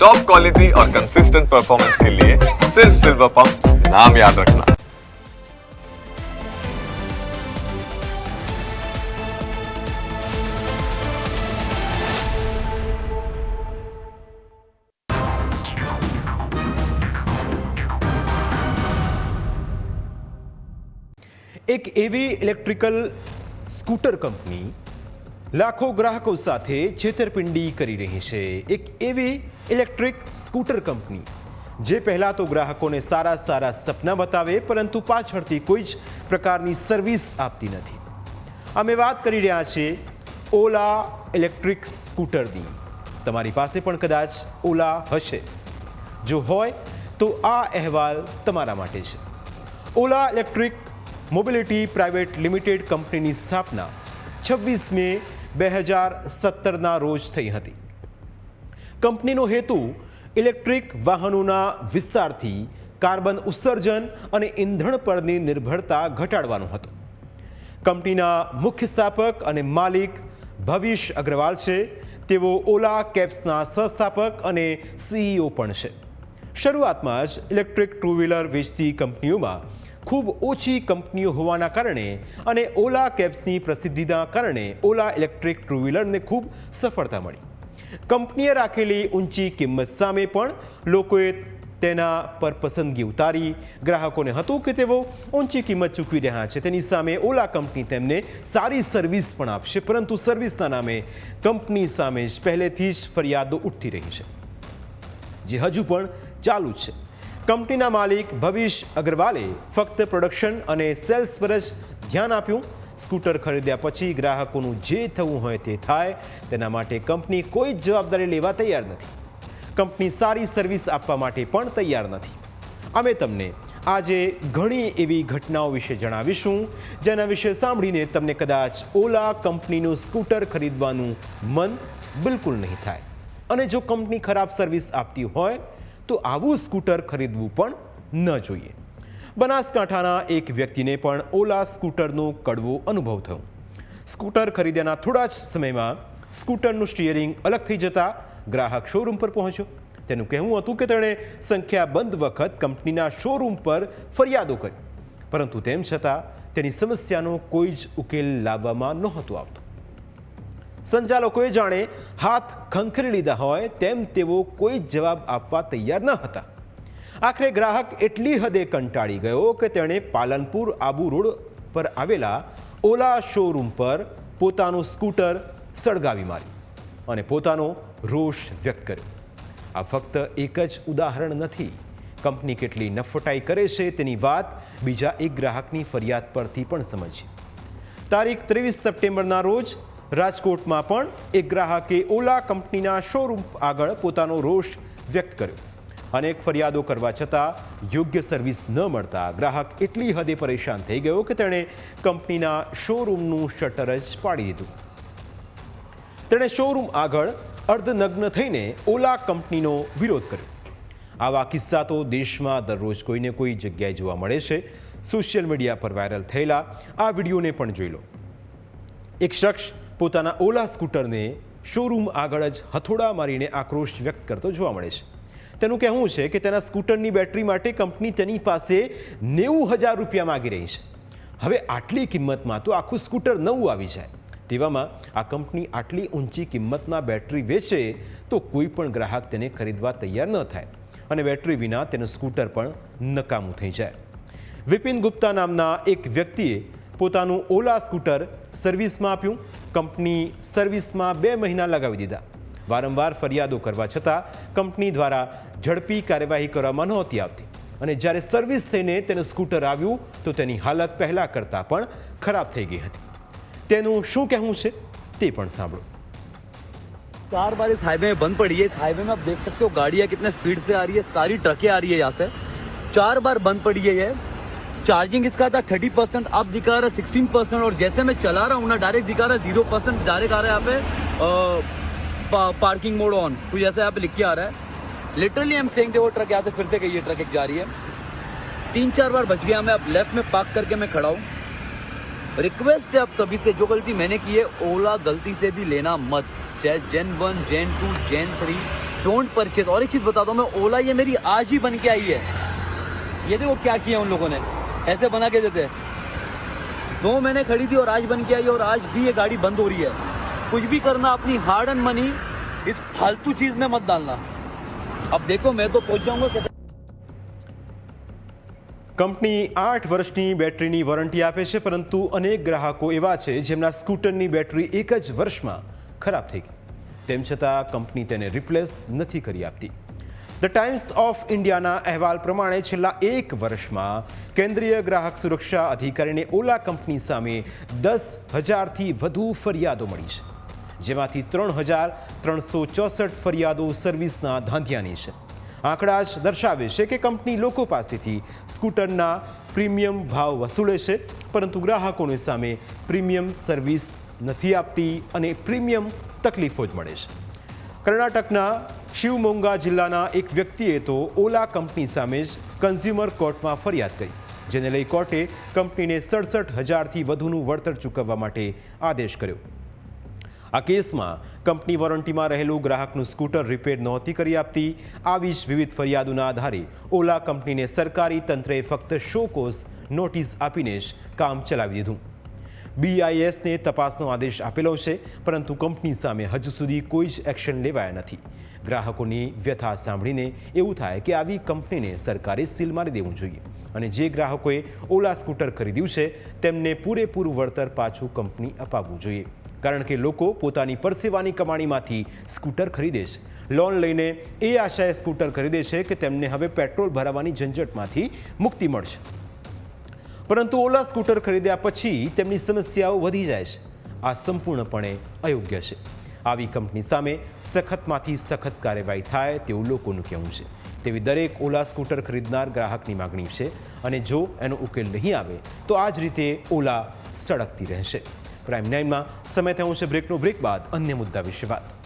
Top quality और consistent performance के लिए सिर्फ़ सिल्वर पंप नाम याद रखना। एक एवी इलेक्ट्रिकल स्कूटर कंपनी લાખો ગ્રાહકો સાથે છેતરપિંડી કરી રહી છે. એક એવી ઇલેક્ટ્રિક સ્કૂટર કંપની, જે પહેલાં તો ગ્રાહકોને સારા સારા સપના બતાવે, પરંતુ પાછળથી કોઈ જ પ્રકારની સર્વિસ આપતી નથી. અમે વાત કરી રહ્યા છીએ ઓલા ઇલેક્ટ્રિક સ્કૂટરની. તમારી પાસે પણ કદાચ ઓલા હશે. જો હોય, તો આ અહેવાલ તમારા માટે છે. Ola electric mobility private limited કંપનીની સ્થાપના છવ્વીસ મે બે હજાર સત્તરના રોજ થઈ હતી. કંપનીનો હેતુ ઇલેક્ટ્રિક વાહનોના વિસ્તારથી કાર્બન ઉત્સર્જન અને ઇંધણ પરની નિર્ભરતા ઘટાડવાનો હતો. કંપનીના મુખ્ય સ્થાપક અને માલિક ભવિષ અગ્રવાલ છે. તેઓ ઓલા કેબ્સના સહસ્થાપક અને સીઈઓ પણ છે. શરૂઆતમાં જ ઇલેક્ટ્રિક ટુ વ્હીલર વેચતી કંપનીઓમાં ખૂબ ઓછી કંપનીઓ હોવાના કારણે અને ઓલા કેબ્સની પ્રસિદ્ધિના કારણે ઓલા ઇલેક્ટ્રિક ટુ વ્હીલરને ખૂબ સફળતા મળી. કંપનીએ રાખેલી ઊંચી કિંમત સામે પણ લોકોએ તેના પર પસંદગી ઉતારી. ગ્રાહકોને હતું કે તેઓ ઊંચી કિંમત ચૂકવી રહ્યા છે. તેની સામે ઓલા કંપની તેમને સારી સર્વિસ પણ આપશે, પરંતુ સર્વિસના નામે કંપની સામે જ પહેલેથી જ ફરિયાદો ઉઠતી રહી છે. જે હજુ પણ ચાલુ છે. કંપનીના માલિક ભવિષ અગ્રવાલે ફક્ત પ્રોડક્શન અને સેલ્સ પર જ ધ્યાન આપ્યું. સ્કૂટર ખરીદ્યા પછી ગ્રાહકોનું જે થવું હોય તે થાય, તેના માટે કંપની કોઈ જ જવાબદારી લેવા તૈયાર નથી. કંપની સારી સર્વિસ આપવા માટે પણ તૈયાર નથી. અમે તમને આજે ઘણી એવી ઘટનાઓ વિશે જણાવીશું, જેના વિશે સાંભળીને તમને કદાચ ઓલા કંપનીનું સ્કૂટર ખરીદવાનું મન બિલકુલ નહીં થાય. અને જો કંપની ખરાબ સર્વિસ આપતી હોય તો આવું સ્કૂટર ખરીદવું પણ ન જોઈએ. બનાસકાંઠાના એક વ્યક્તિને પણ ઓલા સ્કૂટરનો કડવો અનુભવ થયો. સ્કૂટર ખરીદ્યાના થોડા જ સમયમાં સ્કૂટરનું સ્ટિયરિંગ અલગ થઈ જતા ગ્રાહક શોરૂમ પર પહોંચ્યો. તેનું કહેવું હતું કે તેણે સંખ્યાબંધ વખત કંપનીના શોરૂમ પર ફરિયાદો કરી. પરંતુ તેમ છતાં તેની સમસ્યાનો કોઈ જ ઉકેલ લાવવામાં નહોતો આવતો. સંચાલકોએ જાણે હાથ ખંખરી લીધા હોય તેમ તેઓ કોઈ જવાબ આપવા તૈયાર ન હતા. આખરે ગ્રાહક એટલી હદે કંટાળી ગયો કે તેણે પાલનપુર આબુ રોડ પર આવેલા ઓલા શોરૂમ પર પોતાનું સ્કૂટર સળગાવી માર્યું અને પોતાનો રોષ વ્યક્ત કર્યો. આ ફક્ત એક જ ઉદાહરણ નથી. કંપની કેટલી નફટાઈ કરે છે તેની વાત બીજા એક ગ્રાહકની ફરિયાદ પરથી પણ સમજી તારીખ ત્રેવીસ સપ્ટેમ્બરના રોજ રાજકોટમાં પણ એક ગ્રાહકે ઓલા કંપનીના શોરૂમ આગળ પોતાનો રોષ વ્યક્ત કર્યો. અનેક ફરિયાદો કરવા છતાં યોગ્ય સર્વિસ ન મળતા ગ્રાહક એટલી હદે પરેશાન થઈ ગયો કે તેણે કંપનીના શોરૂમનું શટર જ પાડી દીધું. તેણે શોરૂમ આગળ અર્ધનગ્ન થઈને ઓલા કંપનીનો વિરોધ કર્યો. આવા કિસ્સા તો દેશમાં દરરોજ કોઈને કોઈ જગ્યાએ જોવા મળે છે. સોશિયલ મીડિયા પર વાયરલ થયેલા આ વિડીયોને પણ જોઈ લો. એક શખ્સ પોતાના ઓલા સ્કૂટરને શોરૂમ આગળ જ હથોડા મારીને આક્રોશ વ્યક્ત કરતો જોવા મળે છે. તેનું કહેવું છે કે તેના સ્કૂટરની બેટરી માટે કંપની તેની પાસે નેવું હજાર રૂપિયા માગી રહી છે. હવે આટલી કિંમતમાં તો આખું સ્કૂટર નવું આવી જાય. તેવામાં આ કંપની આટલી ઊંચી કિંમતમાં બેટરી વેચે તો કોઈ પણ ગ્રાહક તેને ખરીદવા તૈયાર ન થાય અને બેટરી વિના તેનું સ્કૂટર પણ નકામું થઈ જાય. વિપિન ગુપ્તા નામના એક વ્યક્તિએ પોતાનું ઓલા સ્કૂટર સર્વિસમાં આપ્યું કંપની સર્વિસમાં બે મહિના લગાવી દીધા વારંવાર ફરિયાદો કરવા છતાં કંપની દ્વારા ઝડપી કાર્યવાહી કરવામાં નહોતી આવતી અને જ્યારે સર્વિસ થઈને તેનું સ્કૂટર આવ્યું તો તેની હાલત પહેલાં કરતાં પણ ખરાબ થઈ ગઈ હતી તેનું શું કહેવું છે તે પણ સાંભળો चार बार इस हाईवे में बंद पड़ी है इस हाईवे में आप देख सकते हो गाड़ियां कितने स्पीड से आ रही है सारी ट्रकें आ रही है यहाँ से चार बार बंद पड़ी है ये चार्जिंग इसका था थर्टी परसेंट अब दिखा रहा है सिक्सटीन परसेंट और जैसे मैं चला रहा हूँ ना डायरेक्ट दिखा रहा है ज़ीरो परसेंट डायरेक्ट आ रहा है यहाँ पे पा, पार्किंग मोड ऑन कुछ ऐसा यहाँ पे लिख के आ रहा है। लिटरली हम सेंग वो ट्रक यहाँ से फिर से गई ट्रक एक जा रही है। तीन चार बार बच गया मैं अब लेफ़्ट में पार्क करके मैं खड़ा हूँ। रिक्वेस्ट है आप सभी से जो गलती मैंने की है ओला गलती से भी लेना मत। चाहे gen one gen two gen three don't purchase और एक चीज़ बता दो मैं ओला ये मेरी आज ही बन के आई है। ये देखो क्या किया उन लोगों ने। ऐसे बना के देते दो महीने खड़ी थी और आज बन के आई और आज भी ये गाड़ी बंद हो रही है कुछ भी करना अपनी हार्ड एंड मनी इस फालतू चीज में मत डालना अब देखो मैं तो पहुंच जाऊंगा कहते- કંપની આઠ વર્ષની બેટરીની વોરંટી આપે છે પરંતુ અનેક ગ્રાહકો એવા છે જેમના સ્કૂટરની બેટરી એક જ વર્ષમાં ખરાબ થઈ ગઈ તેમ છતાં કંપની તેને રિપ્લેસ નથી કરી આપતી ધ ટાઈમ્સ ઓફ ઇન્ડિયાના અહેવાલ પ્રમાણે છેલ્લા એક વર્ષમાં કેન્દ્રીય ગ્રાહક સુરક્ષા અધિકારીને ઓલા કંપની સામે દસ હજારથી વધુ ફરિયાદો મળી છે, જેમાંથી ત્રણ હજાર ત્રણસો ચોસઠ ફરિયાદો સર્વિસના ધાંધિયાની છે. આંકડા જ દર્શાવે છે કે કંપની લોકો પાસેથી સ્કૂટરના પ્રીમિયમ ભાવ વસૂલે છે, પરંતુ ગ્રાહકોને સામે પ્રીમિયમ સર્વિસ નથી આપતી અને પ્રીમિયમ તકલીફો જ મળે છે. કર્ણાટકના શિવમોંગા જિલ્લાના એક વ્યક્તિએ તો ઓલા કંપની સામે જ કન્ઝ્યુમર કોર્ટમાં ફરિયાદ કરી. જેને લઈ કોર્ટે કંપનીને સડસઠ હજારથી વધુનું વળતર ચૂકવવા માટે આદેશ કર્યો. આ કેસમાં કંપની વોરંટીમાં રહેલું ગ્રાહકનું સ્કૂટર રિપેર નહોતી કરી આપતી. આવી જ વિવિધ ફરિયાદોના આધારે ઓલા કંપનીને સરકારી તંત્રએ ફક્ત શોકોઝ નોટિસ આપીને જ કામ ચલાવી દીધું. બીઆઈએસને તપાસનો આદેશ આપેલો છે, પરંતુ કંપની સામે હજુ સુધી કોઈ જ એક્શન લેવાયા નથી. ગ્રાહકોની વ્યથા સાંભળીને એવું થાય કે આવી કંપનીને સરકારે સીલ મારી દેવું જોઈએ અને જે ગ્રાહકોએ ઓલા સ્કૂટર ખરીદ્યું છે, તેમને પૂરેપૂરું વળતર પાછું કંપની અપાવવું જોઈએ. કારણ કે લોકો પોતાની પરસેવાની કમાણીમાંથી સ્કૂટર ખરીદે છે. લોન લઈને એ આશાએ સ્કૂટર ખરીદે છે કે તેમને હવે પેટ્રોલ ભરાવાની ઝંઝટમાંથી મુક્તિ મળશે. પરંતુ ઓલા સ્કૂટર ખરીદ્યા પછી તેમની સમસ્યાઓ વધી જાય છે. આ સંપૂર્ણપણે અયોગ્ય છે. આવી કંપની સામે સખતમાંથી સખત કાર્યવાહી થાય તેવું લોકોનું કહેવું છે. તેવી દરેક ઓલા સ્કૂટર ખરીદનાર ગ્રાહકની માગણી છે અને જો એનો ઉકેલ નહીં આવે, તો આ જ રીતે ઓલા સળગતી રહેશે. પ્રાઇમ નાઇનમાં સમય થયો છે બ્રેકનો. બ્રેક બાદ અન્ય મુદ્દા વિશે વાત.